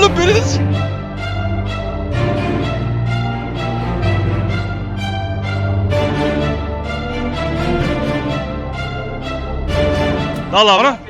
oğlum beni de Dal abi.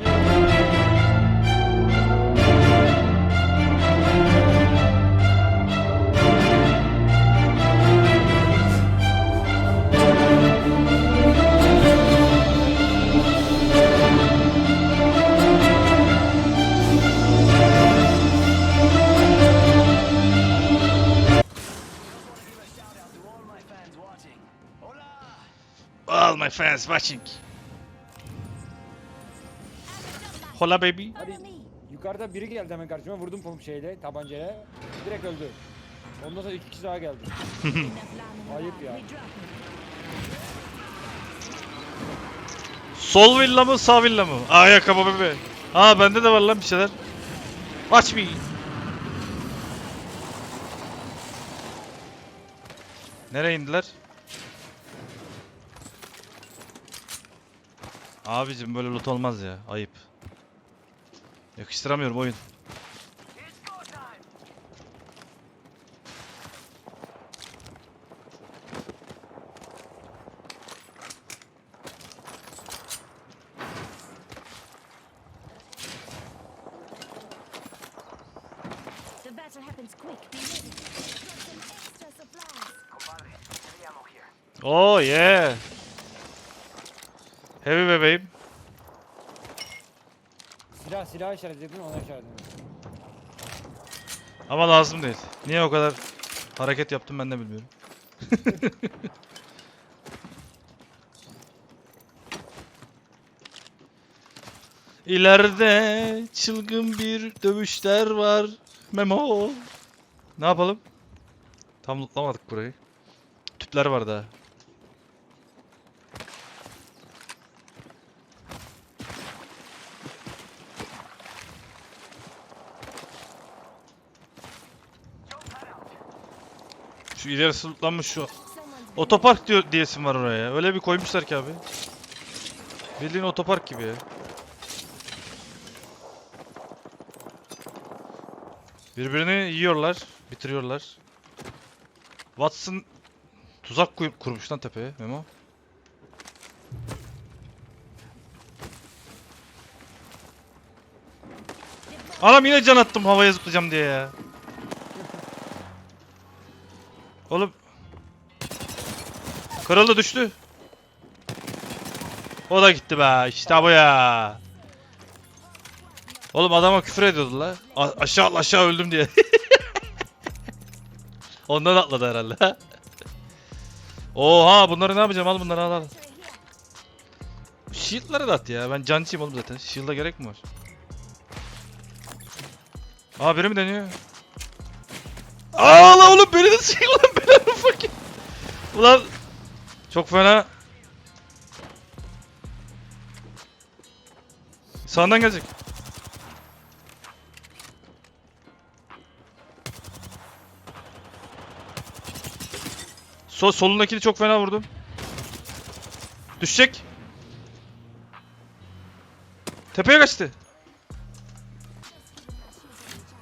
My fans watching. Hola baby. Hadi yukarıda biri geldi hemen karşıma vurdum pump şeyle tabancayla direkt öldü. Ondan sonra iki kişi daha geldi. Ayıp ya. Sol villa mı sağ villa mı? Aa ayakkabı bebe. Aa bende de var lan bir şeyler. Watch me. Nereye indiler? Abicim böyle loot olmaz ya. Ayıp. Yakıştıramıyorum oyun. Silah işaretledin ona işaretledin. Ama lazım değil. Niye o kadar hareket yaptım ben de bilmiyorum. İleride çılgın bir dövüşler var. Memo. Ne yapalım? Tam lootlamadık burayı. Tüpler var daha. Şu ilerisi lootlanmış şu. Otopark diyor diyesim var oraya. Öyle bir koymuşlar ki abi. Bildiğin otopark gibi. Birbirini yiyorlar, bitiriyorlar. Watson tuzak kurmuş lan tepeye Memo. Anam yine can attım havaya zıplayacağım diye ya. Oğlum Kırıldı düştü. O da gitti be. İşte bu ya. Oğlum adama küfür ediyordu la. A- aşağı aşağı öldüm diye. Ondan atladı herhalde. Oha bunları ne yapacağım al bunları al al. Shield'ları da at ya. Ben cancıyım oğlum zaten. Shield'a gerek mi var? Aa biri mi deniyor? Aa lan oğlum beni de sıkın lan beni fakir. Ulan çok fena. Sağından gelecek. Sol solundakini çok fena vurdum. Düşecek. Tepeye kaçtı.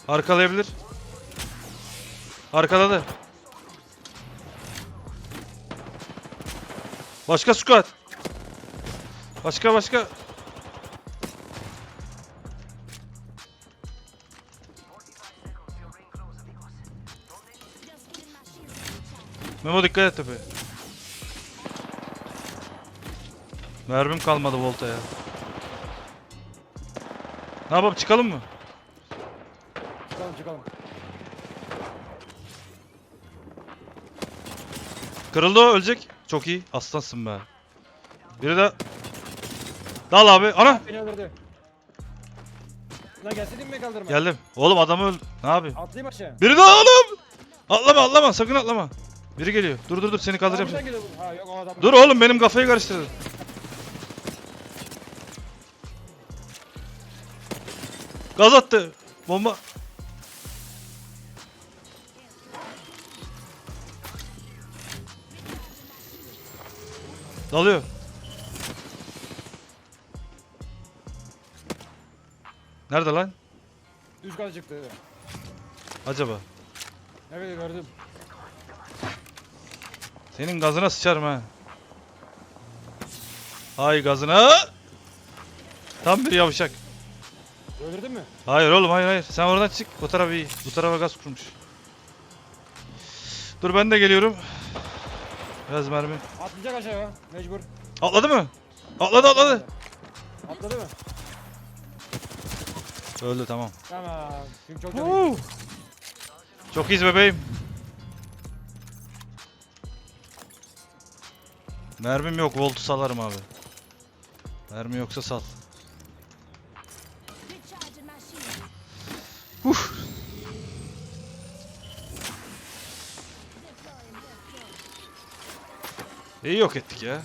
Arkalayabilir. Arkaladı. Başka squad. Başka başka. Memo dikkat et tepeye. Mermim kalmadı volta ya. Ne yapalım çıkalım mı? Çıkalım çıkalım. Kırıldı o ölecek. Çok iyi. Aslansın be. Biri de... Dal abi. Ana! Beni öldürdü. Lan gelseydin mi kaldırma? Geldim. Oğlum adamı öl... Ne yapayım? Atlayayım aşağı. Biri daha oğlum! Atlama atlama sakın atlama. Biri geliyor. Dur dur dur seni kaldıracağım. Ha yok o adam. Dur oğlum benim kafayı karıştırdın. Gaz attı. Bomba. Dalıyor. Nerede lan? Üst kata çıktı. Acaba? Evet gördüm. Senin gazına sıçarım ha. Hay gazına. Tam bir yavşak. Öldürdün mü? Hayır oğlum hayır hayır. Sen oradan çık. Bu taraf iyi. Bu tarafa gaz kurmuş. Dur ben de geliyorum. Biraz mermi. Atlayacak aşağı mecbur. Atladı mı? Atladı atladı. Atladı mı? Öldü tamam. Tamam. Çünkü çok canı Woo! Çok iyiyiz bebeğim. Mermim yok. Voltu salarım abi. Mermi yoksa sal. Uf. İyi yok ettik ya.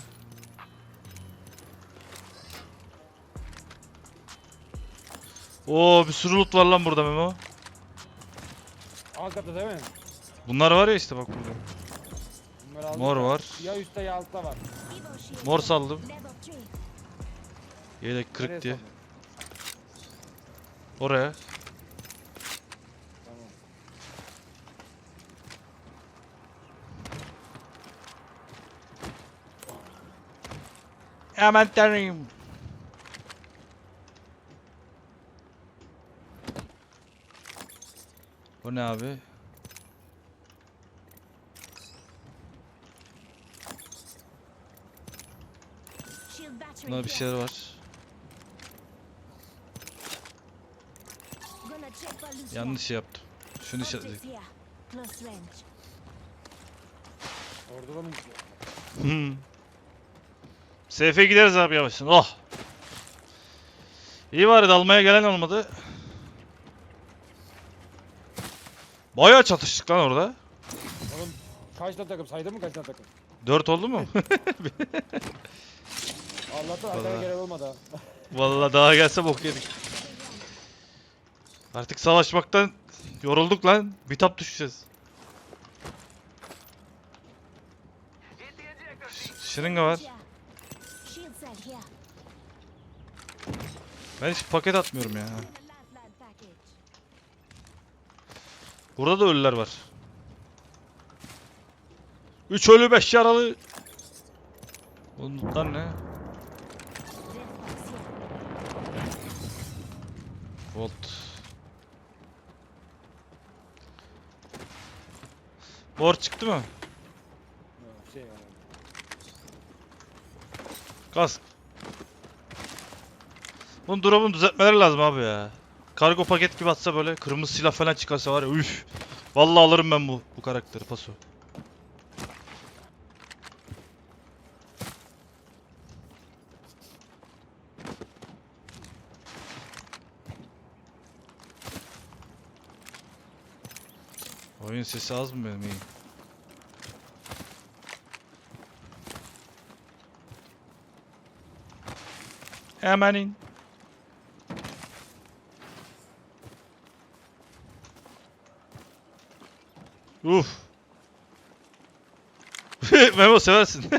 Oo bir sürü loot var lan burada Memo. Alt katta değil mi? Bunlar var ya işte bak burada. Bunları Mor var. Ya üstte ya altta var. Mor saldım. 3. Yelek Nereye kırık diye. Oraya. Tamam. Aman tanrım. Bu ne abi? Bunda bir şeyler var. Yanlış şey yaptım. Şunu. Close range. Orada da mı gidiyor? Seyfe gideriz abi yavaştan. Oh. İyi bari dalmaya gelen olmadı. Bayağı çatıştık lan orada. Oğlum kaç tane takım saydın mı kaç tane takım? 4 oldu mu? Allah'tan arkaya gelen olmadı ha. Vallahi daha gelse bok yedik. Artık savaşmaktan yorulduk lan. Bitap düşeceğiz. Şırınga var. Ben hiç paket atmıyorum ya. Burada da ölüler var. 3 ölü 5 yaralı. Bunlar ne? Volt. Mor çıktı mı? Şey. Kask. Bunun drop'unu düzeltmeleri lazım abi ya. Kargo paket gibi atsa böyle kırmızı silah falan çıkarsa var ya üf. Vallahi alırım ben bu bu karakteri paso. Oyun sesi az mı benim iyi? Hemen in. Uf. Memo seversin.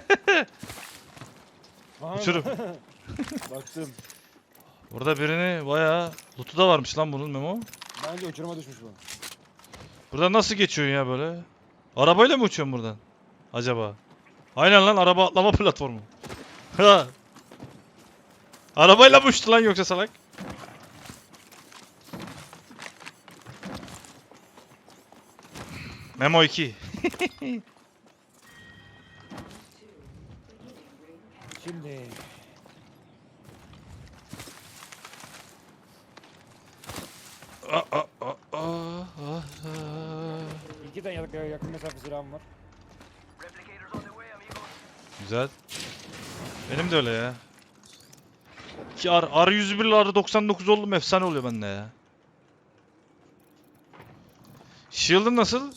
Uçurum. Baktım. Burada birini bayağı loot'u da varmış lan bunun Memo. Bence uçuruma düşmüş bu. Buradan nasıl geçiyorsun ya böyle? Arabayla mı uçuyorsun buradan? Acaba? Aynen lan araba atlama platformu. Ha. Arabayla mı uçtu lan yoksa salak? Memo 2. Şimdi. Aa, aa, aa, aa, aa. iki tane yakın, yakın mesafe silahım var. Güzel. Benim de öyle ya. Ki R, R101 ile R99 oldum efsane oluyor bende ya. Shield'ın nasıl?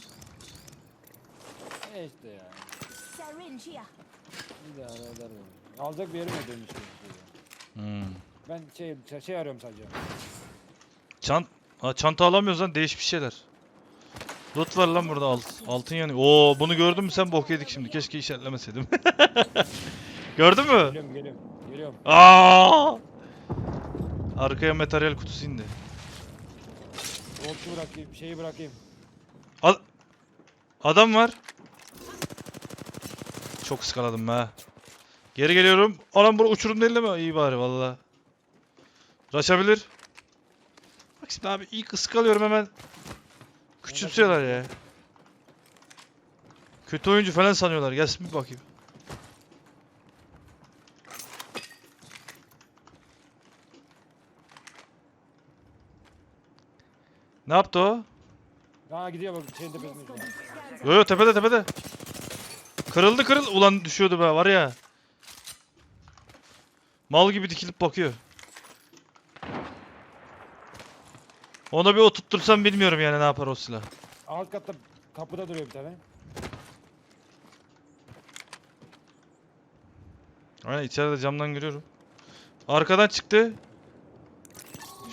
E işte ya. Syringe here. İdare eder yani. Alacak bir yerim yok benim için. Hmm. Ben şey, şey arıyorum sadece. Çant ha, çanta alamıyoruz lan değiş bir şeyler. Loot var lan burada alt, altın yanıyor. Oo bunu gördün mü sen bok yedik şimdi. Keşke işaretlemeseydim. Gördün mü? Geliyorum geliyorum. Geliyorum. Aa! Arkaya materyal kutusu indi. Volt'u bırakayım, şeyi bırakayım. Ad- Adam var. Çok ıskaladım be. Geri geliyorum. Anam bu uçurum değil mi? İyi bari valla. Raşabilir. Bak şimdi abi ilk ıskalıyorum hemen. Küçümsüyorlar ya. Kötü oyuncu falan sanıyorlar. Gelsin bir bakayım. Ne yaptı o? Ha gidiyor bak şeyin tepesinde. Yo yo tepede tepede. Kırıldı kırıldı. Ulan düşüyordu be var ya. Mal gibi dikilip bakıyor. Ona bir oturttursam bilmiyorum yani ne yapar o silah. Alt katta kapıda duruyor bir tane. Aynen içeride camdan görüyorum. Arkadan çıktı.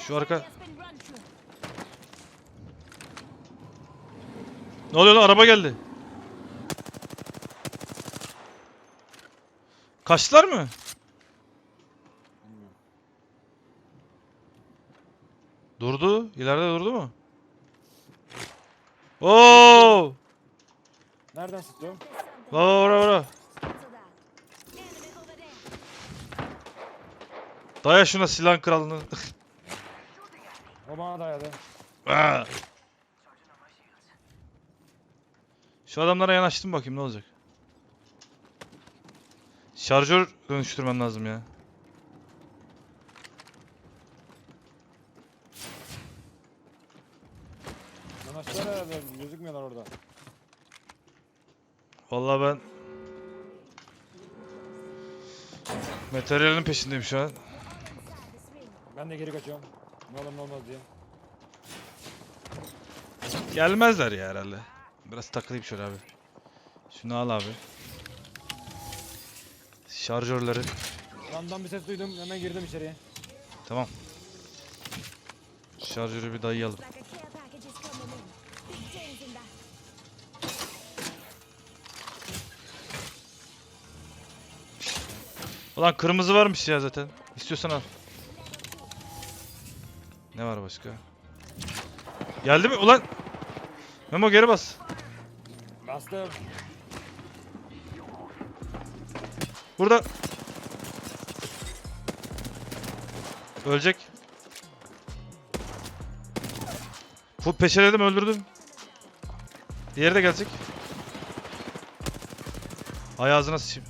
Şu arka... Ne oluyor lan araba geldi. Kaçtılar mı? Bilmiyorum. Durdu. İleride durdu mu? Oo! Nereden that. Enemy over there. Daya şuna silahın kralını. O bana dayadı. Şu adamlara yanaştım bakayım ne olacak. Şarjör dönüştürmem lazım ya. Yanaştılar herhalde gözükmüyorlar orada. Vallahi ben materyalin peşindeyim şu an. Ben de geri kaçıyorum. Ne olur ne olmaz diye. Gelmezler ya herhalde. Biraz takılayım şöyle abi. Şunu al abi. Şarjörleri. Yandan bir ses duydum hemen girdim içeriye. Tamam. Şarjörü bir dayayalım. Ulan kırmızı varmış ya zaten. İstiyorsan al. Ne var başka? Geldi mi? Ulan! Memo geri bas. Bastım. Burada. Ölecek. Full peşeledim öldürdüm. Diğeri de gelecek. Ay ağzına sıçayım.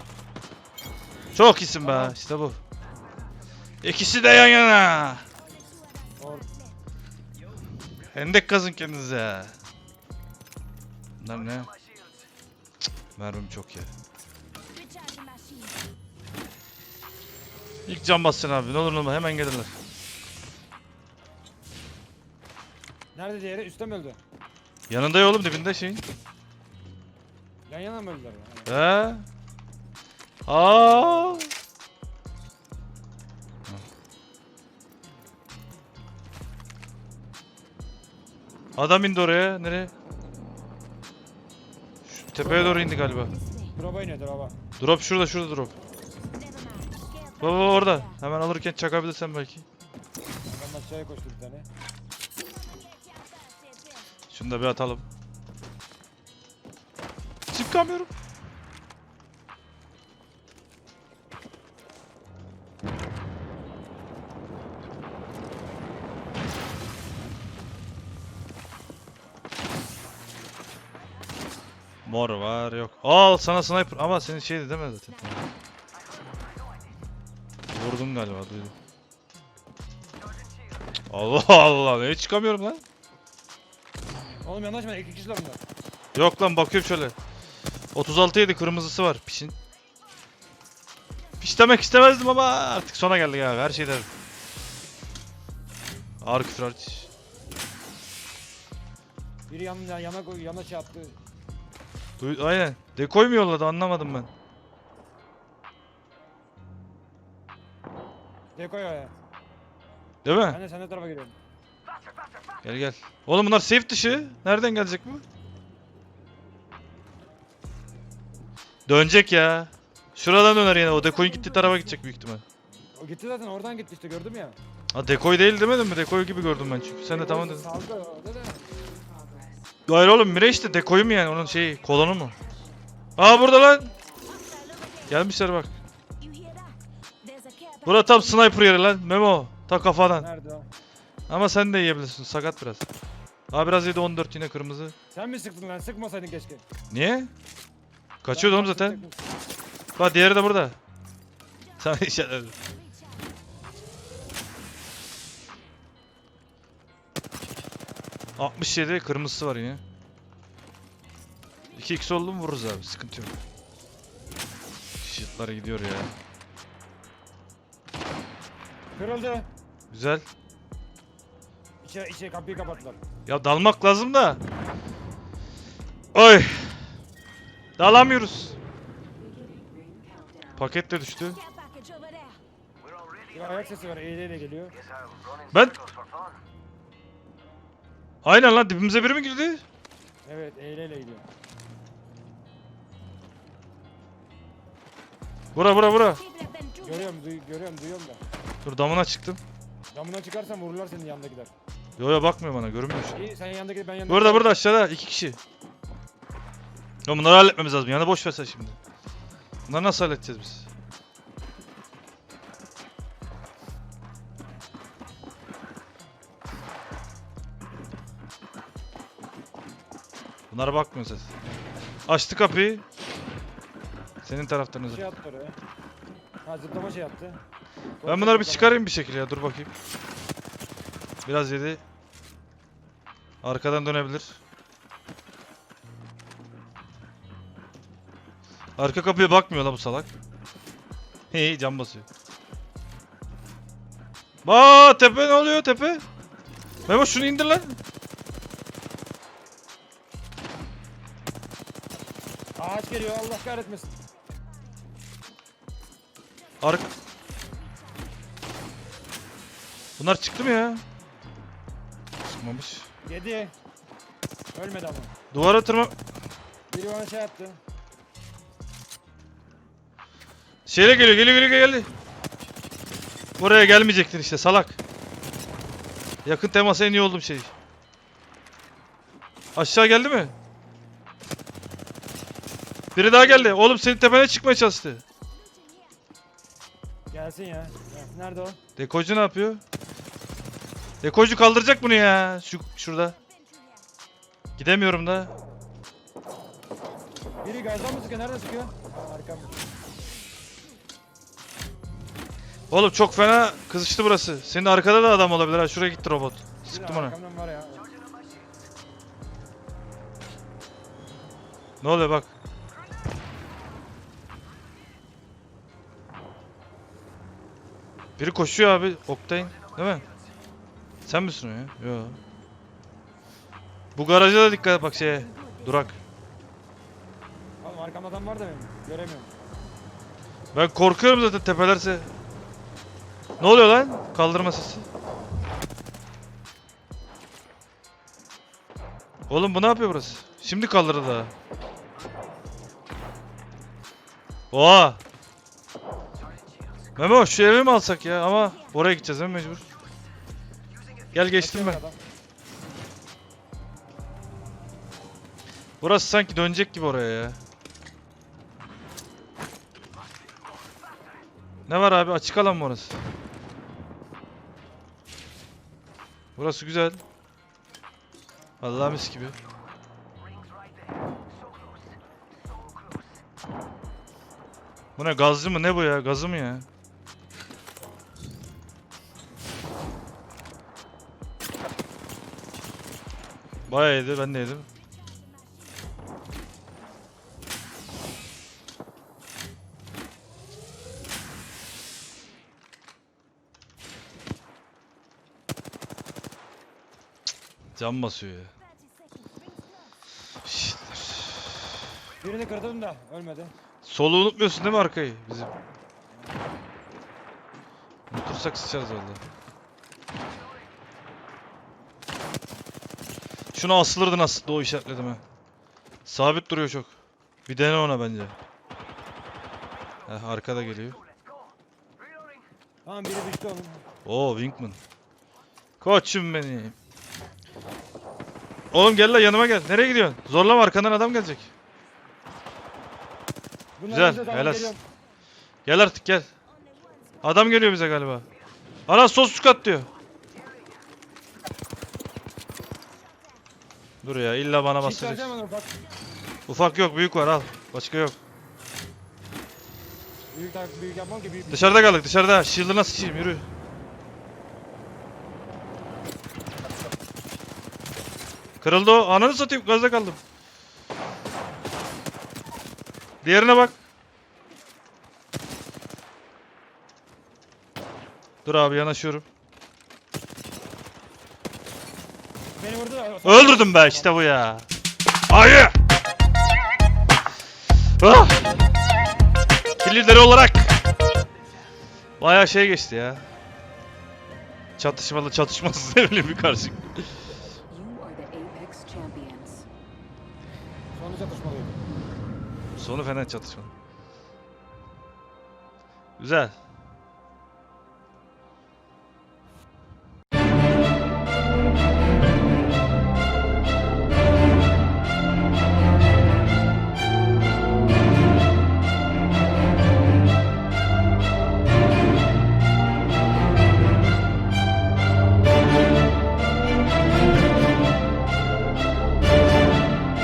Çok iyisin be işte bu. İkisi de yan yana. Hendek kazın kendinize. Bunlar ne? Cık, Mermim çok ya. İlk can bassın abi ne olur ne olmaz hemen gelirler. Nerede diğeri? Üstte mi öldü? Yanında ya oğlum dibinde şeyin. Yan yana mı öldüler? ya? He? Aa! Adam indi oraya. Nereye? Şu tepeye doğru indi galiba. Drop'a iniyor drop'a. Drop şurada şurada drop. Baba orada. Hemen alırken çakabilirsen belki. Ben aşağıya koştu bir tane. Şunu da bir atalım. Çıkamıyorum. Mor var yok. Al sana sniper ama senin şeydi değil mi zaten? Vurdum galiba duydum. Allah Allah ne çıkamıyorum lan. Oğlum yanaşma iki kişiler bunlar. Yok lan bakıyorum şöyle. 36 yedi kırmızısı var pişin. Piş demek istemezdim ama artık sona geldik abi her şeyden. Ağır küfür hariç. Biri yan, yana, yana, şey attı. Duy Aynen. Dekoy mu yolladı anlamadım ben. Dekoy ya. Değil mi? Ben de sen de tarafa giriyorum. Gel gel. Oğlum bunlar safe dışı. Nereden gelecek bu? Dönecek ya. Şuradan döner yine. O dekoyun gittiği tarafa gidecek büyük ihtimal. O gitti zaten oradan gitti işte gördüm ya. Ha dekoy değil demedim mi? Dekoy gibi gördüm ben çünkü. Sen de tamam dedin. Saldı o da. Hayır oğlum Mire işte dekoyu mu yani onun şeyi kolonu mu? Aa burada lan. Gelmişler bak. You hear that? There's a care Bura tam sniper yeri lan Memo. Ta kafadan. Nerede o? Ama sen de yiyebilirsin sakat biraz. Aa biraz yedi 14 yine kırmızı. Sen mi sıktın lan? Sıkmasaydın keşke. Niye? Kaçıyordu oğlum zaten. Bak diğeri de burada. İşaretledim. reach out. 67 kırmızısı var yine. 2x oldu mu vururuz abi sıkıntı yok. Şıtlara gidiyor ya. Kırıldı. Güzel. İçe, içe kapıyı kapattılar. Ya dalmak lazım da. Oy. Dalamıyoruz. Paket de düştü. Bir ayak sesi var. Eğleyle geliyor. Ben... Aynen lan dibimize biri mi girdi? Evet eğleyle gidiyor. Bura bura bura. Görüyorum, duy, görüyorum, duyuyorum da. Dur damına çıktım. Damına çıkarsan vururlar senin yanındakiler. Yo yo bakmıyor bana görünmüyor. İyi sen yanındaki ben yanındaki. Burada burada aşağıda iki kişi. Ya bunları halletmemiz lazım. Yana boş ver sen şimdi. Bunları nasıl halledeceğiz biz? Bunlara bakmıyor ses. Açtı kapıyı. Senin taraftan Şey Özür. attı oraya. Ha zıplama şey attı. Ben bunları bir çıkarayım bir şekilde ya dur bakayım. Biraz yedi. Arkadan dönebilir. Arka kapıya bakmıyor la bu salak. Hey cam basıyor. Aa tepe ne oluyor tepe? Memo şunu indir lan. Ağaç geliyor Allah kahretmesin. Arka... Bunlar çıktı mı ya? Çıkmamış. Yedi. Ölmedi ama. Duvara tırma... Biri bana şey attı. Şeyle geliyor, geliyor, geliyor, geldi. Buraya gelmeyecektin işte salak. Yakın temasa en iyi oldum şey. Aşağı geldi mi? Biri daha geldi. Oğlum senin tepene çıkmaya çalıştı. Gelsin ya. Nerede o? Dekocu ne yapıyor? Dekocu kaldıracak bunu ya. Şu şurada. Gidemiyorum da. Biri gazdan mı sıkıyor? Nerede sıkıyor? Arkamda. Oğlum çok fena kızıştı burası. Senin arkada da adam olabilir ha. Şuraya gitti robot. Sıktım ona. Arkamdan var ya. Ne oluyor bak. Biri koşuyor abi. Octane. Değil mi? Sen misin o ya? Yo. Bu garaja da dikkat et bak şeye. Durak. Oğlum arkamda adam var da benim. Göremiyorum. Ben korkuyorum zaten tepelerse. Ne oluyor lan? Kaldırma sesi. Oğlum bu ne yapıyor burası? Şimdi kaldırdı daha. Oha! Memo şu evi mi alsak ya? Ama oraya gideceğiz değil mi mecbur? Gel geçtim ben. Adam. Burası sanki dönecek gibi oraya ya. Ne var abi açık alan mı orası? Burası güzel. Vallahi mis gibi. Bu ne gazlı mı ne bu ya gazı mı ya? Bayağı yedi ben de yedim. Can basıyor ya. 30 seconds. Rings close. Birini kırdım da ölmedi. Solu unutmuyorsun değil mi arkayı bizim? Unutursak sıçarız valla. Şunu asılırdın aslında o işaretledim ha. Sabit duruyor çok. Bir dene ona bence. Heh, arkada geliyor. Tamam biri düştü onun. Oo Winkman. Koçum benim. Oğlum gel lan yanıma gel. Nereye gidiyorsun? Zorlama arkandan adam gelecek. Bunlar Güzel, helal. geliyorum. Gel artık gel. Adam geliyor bize galiba. Ana sos kat diyor. Dur ya illa bana versene bana ufak. Ufak yok büyük var al. Başka yok. Büyük büyük yapmam ki büyük. Dışarıda kaldık dışarıda. Shield'ına sıçayım yürü. Kırıldı o. Ananı satayım gazda kaldım. Diğerine bak. Dur abi yanaşıyorum. Beni vurdu da. Öldürdüm be işte bu ya. Ayı. Ah. Kill lideri olarak. Bayağı şey geçti ya. Çatışmalı çatışmasız ne bileyim bir karşı. Sonu çatışmalıydı. Sonu fena çatışmalı. Güzel.